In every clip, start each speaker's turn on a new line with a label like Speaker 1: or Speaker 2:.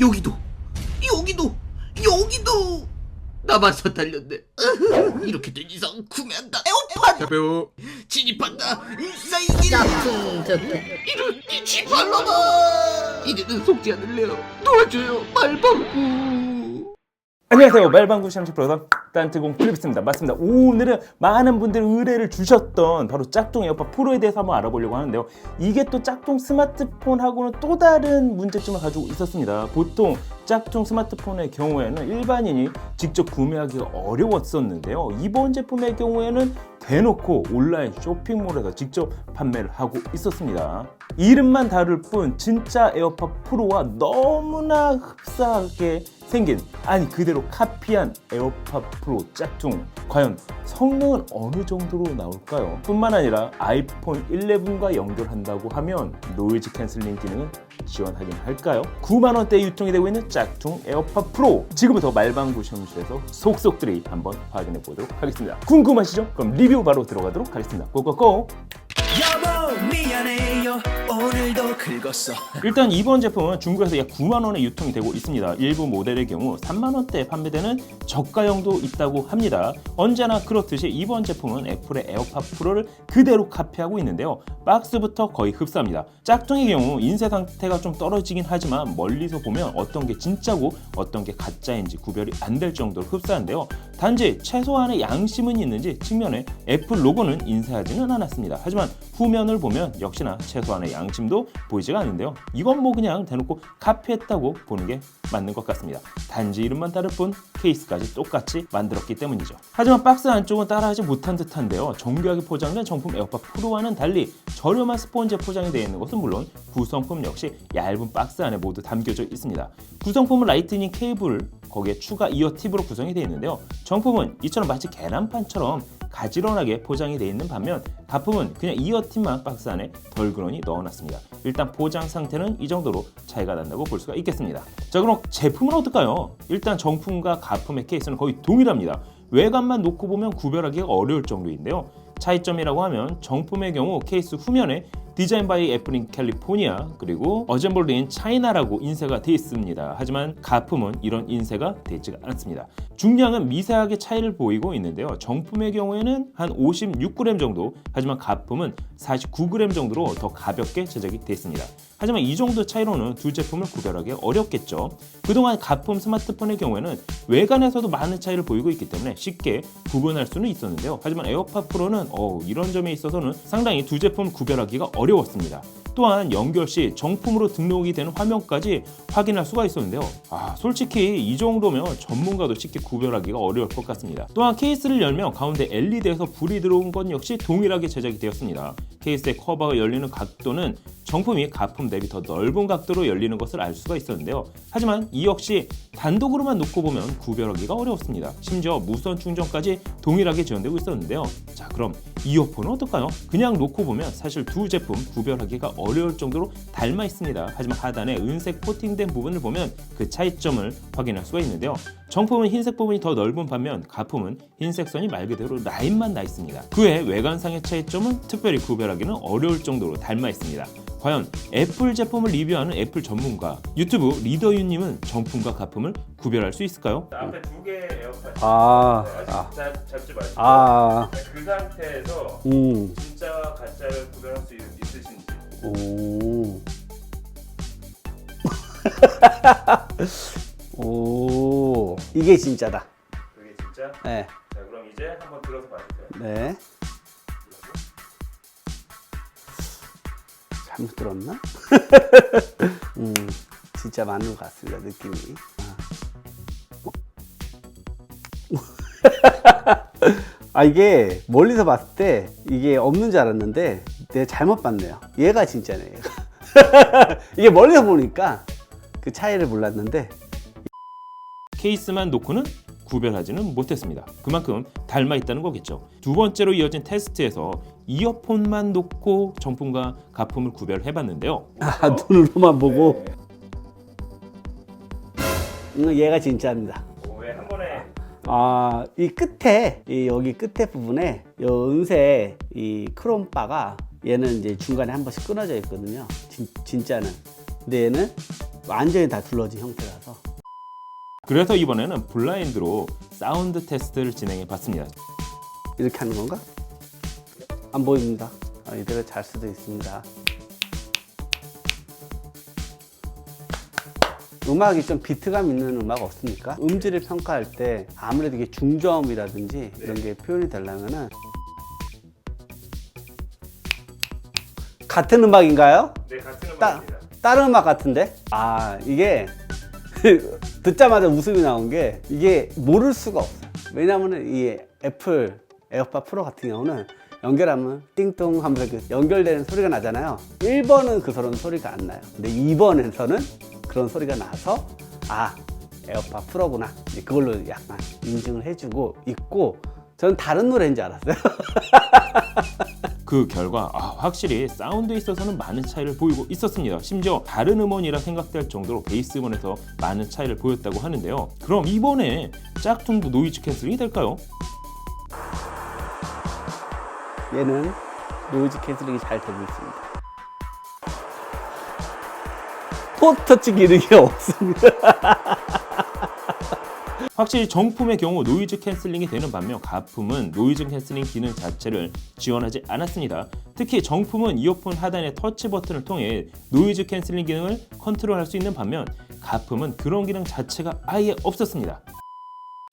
Speaker 1: 여기도 여기도 여기도. 나만 달렸네. 이렇게 된 이상 구매한다. 에어팟
Speaker 2: 배우.
Speaker 1: 진입한다. 인사이길.
Speaker 3: 짝퉁 득템
Speaker 1: 이런 이 지발로마 이제는 속지 않을래요. 도와줘요 말방구.
Speaker 2: 안녕하세요 말방구 샴시 프로덕 딴트공 필립스입니다. 맞습니다. 오늘은 많은 분들이 의뢰를 주셨던 바로 짝퉁 에어팟 프로에 대해서 한번 알아보려고 하는데요. 이게 또 짝퉁 스마트폰하고는 또 다른 문제점을 가지고 있었습니다. 보통 짝퉁 스마트폰의 경우에는 일반인이 직접 구매하기가 어려웠었는데요. 이번 제품의 경우에는 대놓고 온라인 쇼핑몰에서 직접 판매를 하고 있었습니다. 이름만 다를 뿐 진짜 에어팟 프로와 너무나 흡사하게 생긴 아니 그대로 카피한 에어팟 프로 짝퉁. 과연 성능은 어느 정도로 나올까요? 뿐만 아니라 아이폰 11과 연결한다고 하면 노이즈 캔슬링 기능은 지원하긴 할까요? 9만원대에 유통이 되고 있는 짝퉁 에어팟 프로 지금부터 말방구 시험실에서 속속들이 한번 확인해 보도록 하겠습니다 궁금하시죠? 그럼 리뷰 바로 들어가도록 하겠습니다 고고고
Speaker 4: 여보 미안해요 오늘도 긁었어
Speaker 2: 일단 이번 제품은 중국에서 약 9만 원에 유통이 되고 있습니다. 일부 모델의 경우 3만 원대에 판매되는 저가형도 있다고 합니다. 언제나 그렇듯이 이번 제품은 애플의 에어팟 프로를 그대로 카피하고 있는데요. 박스부터 거의 흡사합니다. 짝퉁의 경우 인쇄 상태가 좀 떨어지긴 하지만 멀리서 보면 어떤 게 진짜고 어떤 게 가짜인지 구별이 안 될 정도로 흡사한데요. 단지 최소한의 양심은 있는지 측면에 애플 로고는 인쇄하지는 않았습니다. 하지만 후면을 보면 역시나 최소한의 양 심도 보이지가 않는데요. 이건 뭐 그냥 대놓고 카피했다고 보는 게 맞는 것 같습니다. 단지 이름만 다를 뿐 케이스까지 똑같이 만들었기 때문이죠. 하지만 박스 안쪽은 따라하지 못한 듯한데요. 정교하게 포장된 정품 에어팟 프로와는 달리 저렴한 스폰지에 포장이 되어 있는 것은 물론 구성품 역시 얇은 박스 안에 모두 담겨져 있습니다. 구성품은 라이트닝 케이블 거기에 추가 이어 팁으로 구성이 되어 있는데요. 정품은 이처럼 마치 계란판처럼 가지런하게 포장이 되어 있는 반면 가품은 그냥 이어 팁만 박스 안에 덜그러니 넣어놨습니다. 일단 포장 상태는 이 정도로 차이가 난다고 볼 수가 있겠습니다. 자 그럼 제품은 어떨까요? 일단 정품과 가품의 케이스는 거의 동일합니다. 외관만 놓고 보면 구별하기가 어려울 정도인데요. 차이점이라고 하면 정품의 경우 케이스 후면에 디자인 바이 애플인 캘리포니아 그리고 어젠볼드인 차이나라고 인쇄가 되어 있습니다. 하지만 가품은 이런 인쇄가 되지가 않습니다. 중량은 미세하게 차이를 보이고 있는데요. 정품의 경우에는 한 56g 정도, 하지만 가품은 49g 정도로 더 가볍게 제작이 되어 있습니다. 하지만 이 정도 차이로는 두 제품을 구별하기 어렵겠죠. 그동안 가품 스마트폰의 경우에는 외관에서도 많은 차이를 보이고 있기 때문에 쉽게 구분할 수는 있었는데요. 하지만 에어팟 프로는 어, 이런 점에 있어서는 상당히 두 제품 구별하기가 어 려웠습니다. 또한 연결 시 정품으로 등록이 되는 화면까지 확인할 수가 있었는데요. 아, 솔직히 이 정도면 전문가도 쉽게 구별하기가 어려울 것 같습니다. 또한 케이스를 열면 가운데 LED에서 불이 들어온 건 역시 동일하게 제작이 되었습니다. 케이스의 커버가 열리는 각도는 정품이 가품 대비 더 넓은 각도로 열리는 것을 알 수가 있었는데요. 하지만 이 역시 단독으로만 놓고 보면 구별하기가 어려웠습니다. 심지어 무선 충전까지 동일하게 지원되고 있었는데요. 자, 그럼 이어폰은 어떨까요? 그냥 놓고 보면 사실 두 제품 구별하기가 어려울 정도로 닮아 있습니다. 하지만 하단에 은색 코팅된 부분을 보면 그 차이점을 확인할 수가 있는데요. 정품은 흰색 부분이 더 넓은 반면 가품은 흰색 선이 말 그대로 라인만 나 있습니다. 그 외 외관상의 차이점은 특별히 구별하기는 어려울 정도로 닮아 있습니다. 과연 애플 제품을 리뷰하는 애플 전문가 유튜브 리더유님은 정품과 가품을 구별할 수 있을까요? 앞에 두 개의 에어팟
Speaker 5: 아, 아,
Speaker 2: 잡지 마시고
Speaker 5: 아,
Speaker 2: 그 상태에서
Speaker 5: 음,
Speaker 2: 진짜와 가짜를 구별할 수 있으신지
Speaker 5: 오. 오, 이게 진짜다.
Speaker 2: 그게 진짜?
Speaker 5: 네,
Speaker 2: 자 그럼 이제 한번 들어서 봐주세요
Speaker 5: 네. 잘못 들었나? 음, 진짜 맞는 것 같습니다, 느낌이. 아. 아, 이게 멀리서 봤을 때 이게 없는 줄 알았는데 내가 잘못 봤네요. 얘가 진짜네, 얘가. 이게 멀리서 보니까 그 차이를 몰랐는데
Speaker 2: 케이스만 놓고는 구별하지는 못했습니다. 그만큼 닮아 있다는 거겠죠. 두 번째로 이어진 테스트에서 이어폰만 놓고 정품과 가품을 구별해 봤는데요.
Speaker 5: 아, 눈으로만 보고 음, 얘가 진짜입니다.
Speaker 2: 왜한 번에
Speaker 5: 아, 이 끝에, 이 여기 끝에 부분에 요 은색 이 크롬 바가 얘는 이제 중간에 한 번씩 끊어져 있거든요. 진, 진짜는. 근데 얘는 완전히 다 둘러진 형태라서
Speaker 2: 그래서 이번에는 블라인드로 사운드 테스트를 진행해 봤습니다.
Speaker 5: 이렇게 하는 건가? 안 보입니다. 아, 이대로 잘 수도 있습니다. 음악이 좀 비트감 있는 음악 없습니까? 음질을 평가할 때 아무래도 이게 중저음이라든지 이런 게 표현이 되려면은 같은 음악인가요?
Speaker 2: 네, 같은
Speaker 5: 따, 다른 음악 같은데? 아, 이게 듣자마자 웃음이 나온 게 이게 모를 수가 없어요. 왜냐면은 이 애플 에어팟 프로 같은 경우는 연결하면 띵동 하면서 그 연결되는 소리가 나잖아요. 1번은 그 그런 소리가 안 나요. 근데 2번에서는 그런 소리가 나서 아, 에어팟 프로구나. 이제 그걸로 약간 인증을 해주고 있고 저는 다른 노래인 줄 알았어요.
Speaker 2: 그 결과 아, 확실히 사운드에 있어서는 많은 차이를 보이고 있었습니다. 심지어 다른 음원이라 생각될 정도로 베이스 음원에서 많은 차이를 보였다고 하는데요. 그럼 이번에 짝퉁도 노이즈 캔슬링이 될까요?
Speaker 5: 얘는 노이즈 캔슬링이 잘 되고 있습니다. 포터치 기능이 없습니다.
Speaker 2: 확실히 정품의 경우 노이즈 캔슬링이 되는 반면 가품은 노이즈 캔슬링 기능 자체를 지원하지 않았습니다. 특히 정품은 이어폰 하단의 터치 버튼을 통해 노이즈 캔슬링 기능을 컨트롤할 수 있는 반면 가품은 그런 기능 자체가 아예 없었습니다.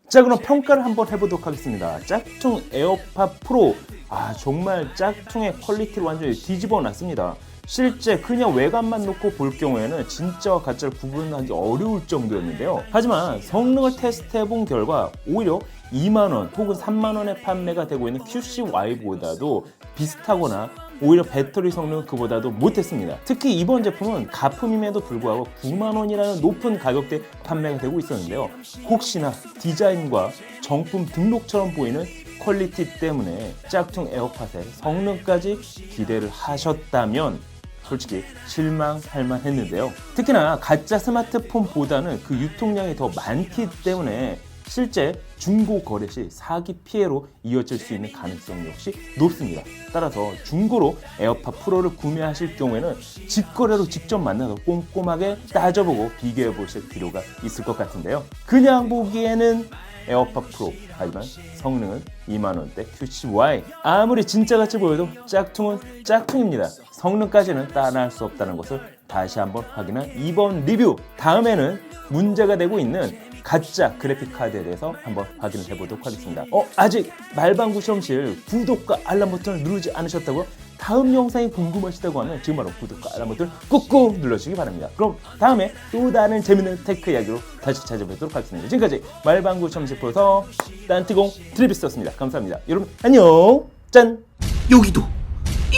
Speaker 2: 자 그럼 평가를 한번 해보도록 하겠습니다. 짝퉁 에어팟 프로 아 정말 짝퉁의 퀄리티를 완전히 뒤집어 놨습니다. 실제 그냥 외관만 놓고 볼 경우에는 진짜와 가짜를 구분하기 어려울 정도였는데요. 하지만 성능을 테스트해본 결과 오히려 2만원 혹은 3만원에 판매가 되고 있는 QC-Y보다도 비슷하거나 오히려 배터리 성능은 그보다도 못했습니다. 특히 이번 제품은 가품임에도 불구하고 9만원이라는 높은 가격대에 판매가 되고 있었는데요. 혹시나 디자인과 정품 등록처럼 보이는 퀄리티 때문에 짝퉁 에어팟의 성능까지 기대를 하셨다면 솔직히 실망할 만했는데요. 특히나 가짜 스마트폰보다는 그 유통량이 더 많기 때문에 실제 중고 거래 시 사기 피해로 이어질 수 있는 가능성이 역시 높습니다. 따라서 중고로 에어팟 프로를 구매하실 경우에는 직거래로 직접 만나서 꼼꼼하게 따져보고 비교해 보실 필요가 있을 것 같은데요. 그냥 보기에는 에어팟 프로 하지만 성능은 2만원대 QC-Y 아무리 진짜같이 보여도 짝퉁은 짝퉁입니다 성능까지는 따라할 수 없다는 것을 다시 한번 확인한 이번 리뷰 다음에는 문제가 되고 있는 가짜 그래픽 카드에 대해서 한번 확인을 해보도록 하겠습니다 어 아직 말방구 실험실 구독과 알람 버튼을 누르지 않으셨다고요? 다음 영상이 궁금하시다고 하면 지금 바로 구독과 알람 버튼 꾹꾹 눌러주시기 바랍니다. 그럼 다음에 또 다른 재밌는 테크 이야기로 다시 찾아뵙도록 하겠습니다. 지금까지 말방구 첨시포서 딴티공 드리비스였습니다. 감사합니다. 여러분 안녕 짠!
Speaker 1: 여기도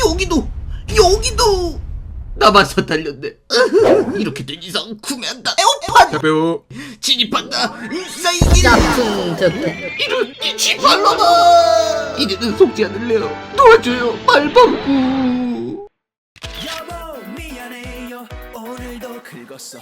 Speaker 1: 여기도 여기도 나만서 달렸네. 이렇게 된 이상 구매한다. 에어팟
Speaker 3: 자배우.
Speaker 1: 진입한다. 인사이기!
Speaker 6: 저
Speaker 1: 이런 이 지발로마 이제는 속지 않을래요. 도와줘요 말방구
Speaker 4: 여보 미안해요. 오늘도 긁었어